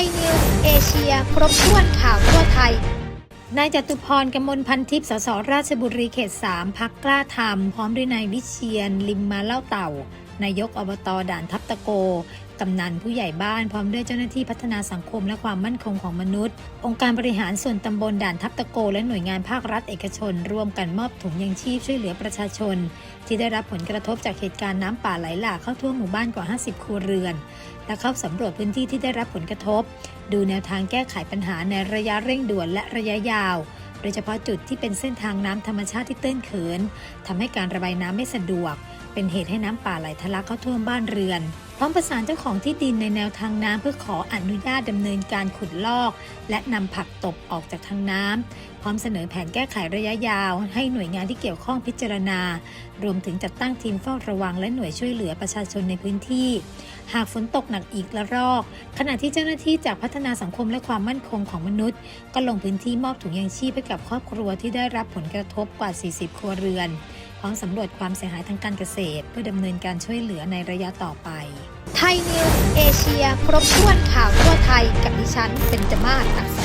ยนิวเอเชีย ครบถ้วนข่าวทั่วไทย นายจตุพรกมลพันทิพย์สสราชบุรีเขต 3 พักกล้าทำพร้อมด้วยนายวิเชียน ลิมมาเล่าเต่า นายกอบตด่านทับตะโก กำนันผู้ใหญ่บ้านพร้อมด้วยเจ้าหน้าที่พัฒนาสังคมและความมั่นคงของมนุษย์ องค์การบริหารส่วนตำบลด่านทับตะโก และหน่วยงานภาครัฐเอกชน ร่วมกันมอบถุงยังชีพช่วยเหลือประชาชน ที่ได้รับผลกระทบจากเหตุการณ์น้ำป่าไหลหลากเข้าท่วมหมู่บ้านกว่า 50 ครัวเรือน และเข้าสำรวจพื้นที่ที่ได้รับผลกระทบ ดูแนวทางแก้ไขปัญหาในระยะเร่งด่วนและระยะยาวโดยเฉพาะจุดที่เป็นเส้นทางน้ำธรรมชาติที่ตื้นเขินทำให้การระบายน้ำไม่สะดวก เป็นเหตุให้น้ำป่าไหลทะลักเข้าท่วมบ้านเรือน พร้อมประสานเจ้าของที่ดินในแนวทางน้ำเพื่อขออนุญาตดำเนินการขุดลอก และนำผักตบออกจากทางน้ำพร้อมเสนอแผนแก้ไขระยะยาว ให้หน่วยงานที่เกี่ยวข้องพิจารณา รวมถึงจัดตั้งทีมเฝ้าระวังและหน่วยช่วยเหลือประชาชนในพื้นที่ หากฝนตกหนักอีกละรอก ขณะที่เจ้าหน้าที่จากพัฒนาสังคมและความมั่นคงของมนุษย์ ก็ลงพื้นที่มอบถุงยางชีพให้กับครอบครัวที่ได้รับผลกระทบกว่า 40 ครัวเรือนพร้อมสำรวจความเสียหายทางการเกษตร เพื่อดำเนินการช่วยเหลือในระยะต่อไป ไทยนิวส์เอเชีย ครบถ้วนข่าวทั่วไทยกับดิฉันเป็นจมาศอักษ